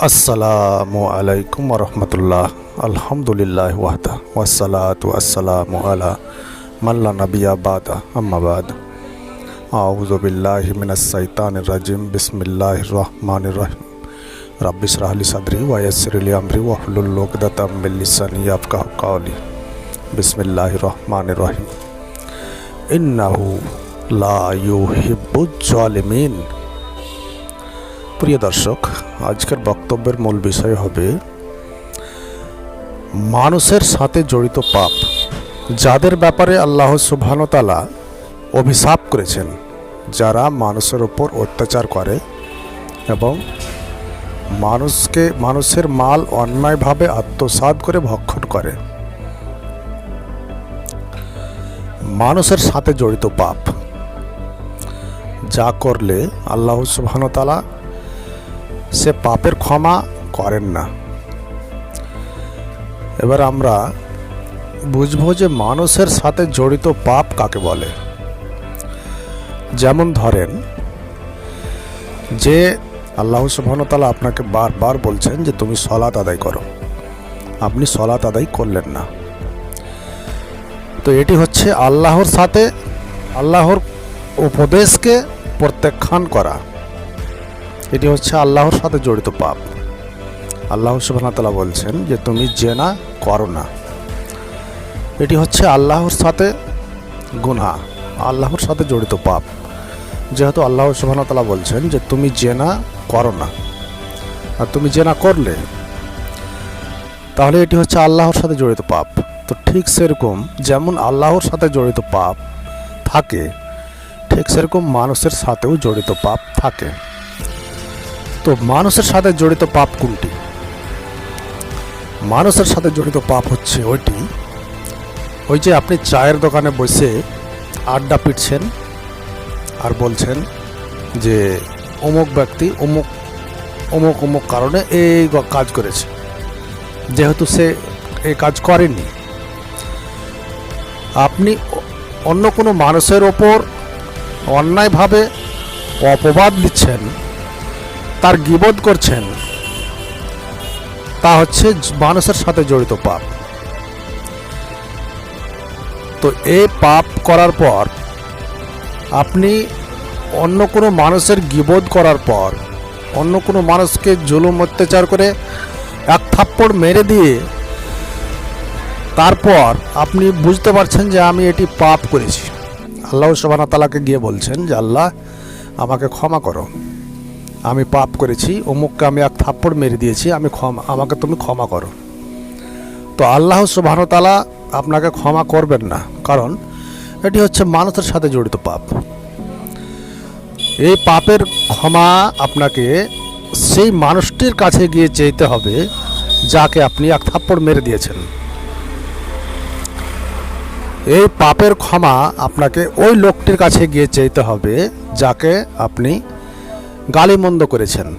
আসসালামু আলাইকুম রহমতুল্লাহ আলহামদুলিল্লাহ ওয়াহদা ওয়াসালাত ওয়াসালাম আলা মাল্লা নবিয়া বাদা আম্মাবাদ আউযু বিল্লাহি মিনাশ শাইতানির রাজিম বিসমিল্লাহির রহমানির রহিম রাব্বি ইশরাহ লি সাদরি ওয়া ইয়াসসির লি আমরি ওয়াহলুল উকদাতাম মিন লিসানি ইয়াফকাহু কাওলি বিসমিল্লাহির রহমানির রহিম ইন্নাহু লা ইউহিব্বুজ জালিমিন প্রিয় দর্শক, আজকের বক্তব্যের মূল বিষয় হবে মানুষের সাথে জড়িত পাপ, যাদের ব্যাপারে আল্লাহ সুবহানতালা অভিশাপ করেছেন, যারা মানুষের ওপর অত্যাচার করে এবং মানুষকে, মানুষের মাল অন্যায়ভাবে আত্মসাৎ করে ভক্ষণ করে। মানুষের সাথে জড়িত পাপ, যা করলে আল্লাহ সুবহানতালা সে পাপের ক্ষমা করেন না। এবার আমরা বুঝব যে মানুষের সাথে জড়িত পাপ কাকে বলে। যেমন ধরেন, যে আল্লাহ সুবহানতালা আপনাকে বারবার বলছেন যে তুমি সলাত আদায় করো। আপনি সলাত আদায় করলেন না। তো এটি হচ্ছে আল্লাহর সাথে, আল্লাহর উপদেশকে প্রত্যাখ্যান করা। এটি হচ্ছে আল্লাহর সাথে জড়িত পাপ। আল্লাহ সুবাহতালা বলছেন যে, তুমি জেনা করো না। এটি হচ্ছে আল্লাহর সাথে গুনহা, আল্লাহর সাথে জড়িত পাপ। যেহেতু আল্লাহ সুবাহতালা বলছেন যে, তুমি জেনা করো না। আর তুমি জেনা করলে, তাহলে এটি হচ্ছে আল্লাহর সাথে জড়িত পাপ। তো ঠিক সেরকম যেমন আল্লাহর সাথে জড়িত পাপ থাকে, ঠিক সেরকম মানুষের সাথেও জড়িত পাপ থাকে। তো মানুষের সাথে জড়িত পাপ কোনটি? মানুষের সাথে জড়িত পাপ হচ্ছে ওইটি, ওই যে আপনি চায়ের দোকানে বসে আড্ডা পিটছেন আর বলছেন যে অমুক ব্যক্তি অমুক অমুক অমুক কারণে এই কাজ করেছে। যেহেতু সে এই কাজ করেনি। আপনি অন্য কোনো মানুষের ওপর অন্যায়ভাবে অপবাদ দিচ্ছেন তার গিবোধ করছেন, তা হচ্ছে মানুষের সাথে জড়িত পাপ। তো এই পাপ করার পর, আপনি অন্য কোনো মানুষের গিবোধ করার পর, অন্য কোনো মানুষকে জুলুম, অত্যাচার করে এক থাপ্পড় মেরে দিয়ে, তারপর আপনি বুঝতে পারছেন যে আমি এটি পাপ করেছি। আল্লাহ সুবাহ তালাকে গিয়ে বলছেন যে, আল্লাহ, আমাকে ক্ষমা করো। আমি পাপ করেছি, অমুককে আমি এক থাপ্পড় মেরে দিয়েছি, আমি ক্ষমা, আমাকে তুমি ক্ষমা করো। তো আল্লাহ সুবাহতালা আপনাকে ক্ষমা করবেন না, কারণ এটি হচ্ছে মানুষের সাথে জড়িত পাপ। এই পাপের ক্ষমা আপনাকে সেই মানুষটির কাছে গিয়ে চাইতে হবে, যাকে আপনি এক থাপ্পড় মেরে দিয়েছেন। এই পাপের ক্ষমা আপনাকে ওই লোকটির কাছে গিয়ে চাইতে হবে, যাকে আপনি গালিমন্দ করেছেন।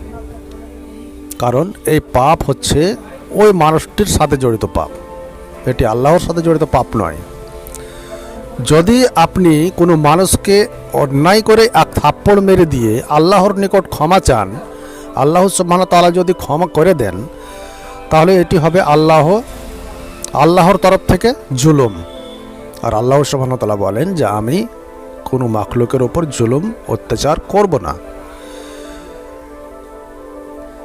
কারণ এই পাপ হচ্ছে ওই মানুষটির সাথে জড়িত পাপ। এটি আল্লাহর সাথে জড়িত পাপ নয়। যদি আপনি কোনো মানুষকে অন্যায় করে এক থাপ্পড় মেরে দিয়ে আল্লাহর নিকট ক্ষমা চান, আল্লাহ সুবহান তাআলা যদি ক্ষমা করে দেন, তাহলে এটি হবে আল্লাহ, আল্লাহর তরফ থেকে জুলুম। আর আল্লাহ সুবহান তাআলা বলেন যে আমি কোনো মাখলুকের ওপর জুলুম, অত্যাচার করব না।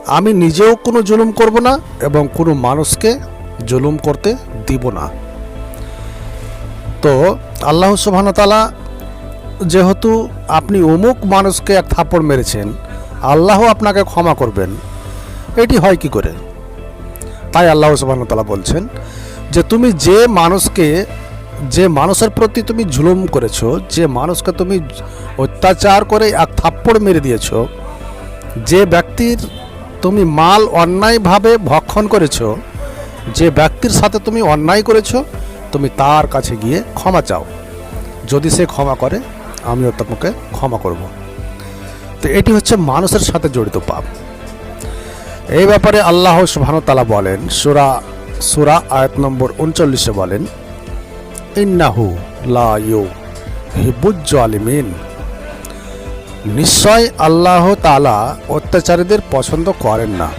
আমি নিজেও কোনো জুলুম করব না এবং কোনো মানুষকে জুলুম করতে দিব না। তো আল্লাহ সুবহানতালা যেহেতু আপনি অমুক মানুষকে এক থাপ্পড় মেরেছেন আল্লাহ আপনাকে ক্ষমা করবেন। এটি হয় কি করে? তাই আল্লাহ সুবহানতালা বলছেন যে তুমি যে মানুষকে, যে মানুষের প্রতি তুমি জুলুম করেছ, যে মানুষকে তুমি অত্যাচার করে এক থাপ্পড় মেরে দিয়েছ, যে ব্যক্তির তুমি মাল অন্যায়ভাবে ভক্ষণ করেছ, যে ব্যক্তির সাথে তুমি অন্যায় করেছ, তুমি তার কাছে গিয়ে ক্ষমা চাও। যদি সে ক্ষমা করে, আমিও তোমাকে ক্ষমা করব। তো এটি হচ্ছে মানুষের সাথে জড়িত পাপ। এই ব্যাপারে আল্লাহ সুবহানতালা বলেন, সুরা সুরা আয়াত নম্বর উনচল্লিশে বলেন, ইন্নাহু লা ইউ হিবুজ আলিমিন নিশ্চয় আল্লাহ তালা অত্যাচারীদের পছন্দ করেন না।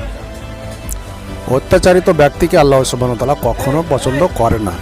অত্যাচারিত ব্যক্তিকে আল্লাহ সুবাহতালা কখনো পছন্দ করে না।